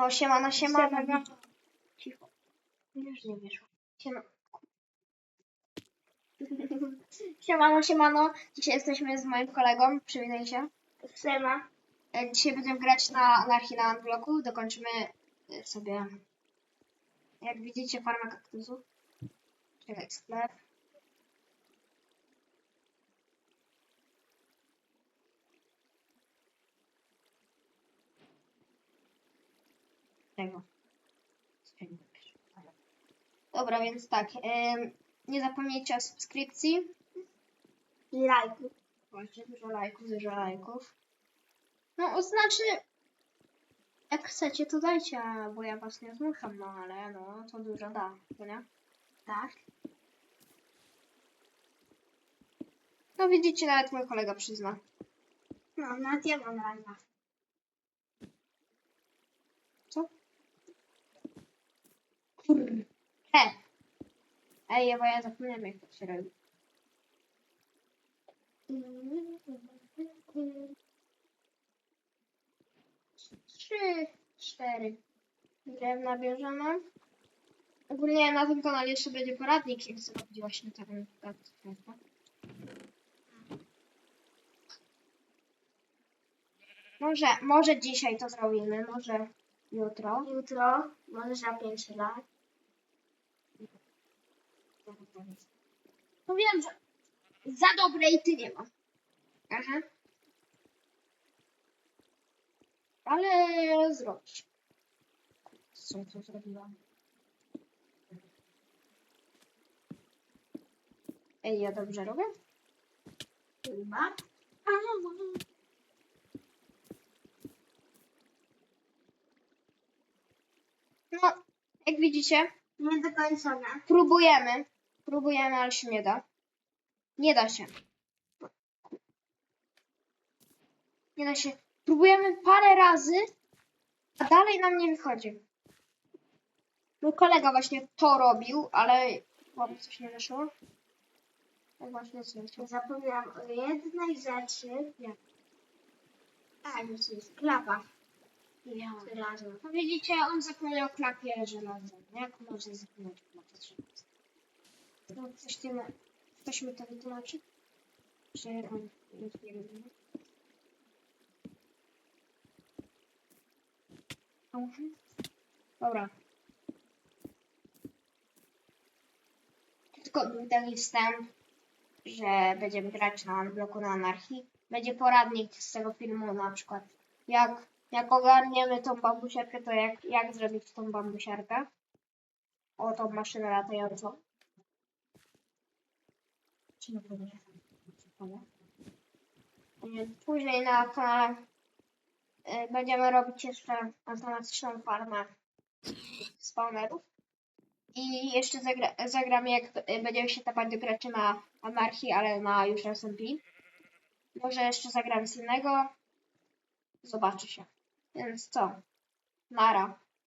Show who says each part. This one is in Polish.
Speaker 1: No siemano, siemano.
Speaker 2: Siemano.
Speaker 1: Cicho. Już nie wyszło. Siema. Siemano, siemano. Dzisiaj jesteśmy z moim kolegą. Przywitaj się.
Speaker 2: Siema.
Speaker 1: E, Dzisiaj będziemy grać na anarchii na Unblocku. Dokończymy e, sobie, jak widzicie, farmę kaktusów. Czekaj, sklep. Tego. Dobra, więc tak. nie zapomnijcie o subskrypcji.
Speaker 2: I lajku.
Speaker 1: Właśnie dużo lajków, dużo lajków. No, znaczy, jak chcecie, to dajcie, bo ja was nie zmuszam, no ale no, to dużo da, to nie?
Speaker 2: Tak.
Speaker 1: No widzicie, nawet mój kolega przyzna.
Speaker 2: No, nawet ja mam live'a.
Speaker 1: Co? Kur... He! Ej, bo ja zapomniałem, jak to się robi. Trzy, cztery. Drewna bierzemy. Ogólnie na tym kanale jeszcze będzie poradnik, jak zrobić właśnie taką gadkę. Może, może dzisiaj to zrobimy, może jutro.
Speaker 2: Jutro, może za 5 lat.
Speaker 1: No wiem, że za dobrej ty nie ma. Aha. Ale zrobić. Co to zrobiłam? Ej, ja dobrze robię?
Speaker 2: Chyba. No, no.
Speaker 1: No, jak widzicie,
Speaker 2: Niedokończone.
Speaker 1: próbujemy. Próbujemy, ale się nie da. Nie da się. Nie da się. Próbujemy parę razy, a dalej nam nie wychodzi. Mój kolega właśnie to robił, ale chyba coś nie wyszło. Tak właśnie coś.
Speaker 2: Zapomniałam o jednej rzeczy.
Speaker 1: Jak?
Speaker 2: A, już jest klapa.
Speaker 1: Ja.
Speaker 2: Żelazna.
Speaker 1: No widzicie, on zapomniał klapie żelaznej. Jak można zapomnieć klapie żelaznej? No, nie ma... Ktoś mi to wytłumaczy? Że on nic nie rozumie. Dobra. Tylko taki wstęp, że będziemy grać na bloku na anarchii. Będzie poradnik z tego filmu na przykład jak, jak ogarniemy tą bambusiarkę, to jak, jak zrobić tą bambusiarkę. O, tą maszynę latającą. Później na kanale będziemy robić jeszcze automatyczną farmę spawnerów. I jeszcze zagra, zagramy, jak będziemy się tapać do graczy na anarchii, ale na już SMP. Może jeszcze zagramy z innego. Zobaczy się. Więc co? Nara.